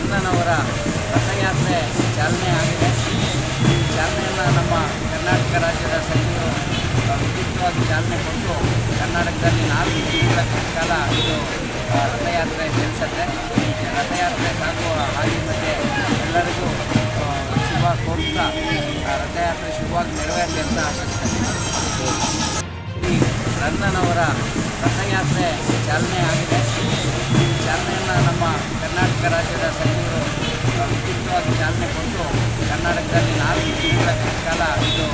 ಕರ್ಣನವರ ರಥಯಾತ್ರೆ ಚಾಲನೆ ಆಗಿದೆ. ಈ ಚಾಲನೆಯನ್ನು ನಮ್ಮ ಕರ್ನಾಟಕ ರಾಜ್ಯದ ಸಚಿವರು ವಿದ್ಯುಕ್ತವಾಗಿ ಚಾಲನೆ ಕೊಟ್ಟು ಕರ್ನಾಟಕದಲ್ಲಿ ನಾಲ್ಕು ದಿನಗಳ ಕಾಲ ಇದು ರಥಯಾತ್ರೆ ಚಲಿಸುತ್ತೆ ರಥಯಾತ್ರೆ ಸಾಗುವ ಹಾದಿ ಮಧ್ಯೆ ಎಲ್ಲರಿಗೂ ಶುಭ ಕೋರ್ತಾ ರಥಯಾತ್ರೆ ಶುಭವಾಗಿ ನೆರವೇರಲಿ ಅಂತ ಆಶಿಸ್ತೇನೆ. ಈ ಕರ್ಣನವರ ರಥಯಾತ್ರೆ ಚಾಲನೆ ಆಗಿದೆ. ರಾಜ್ಯದ ಸಚಿವರು ಚಾಲನೆ ಕೊಟ್ಟು ಕರ್ನಾಟಕದಲ್ಲಿ ನಾಲ್ಕು ತಿಂಗಳ ಕಾಲ ಇದು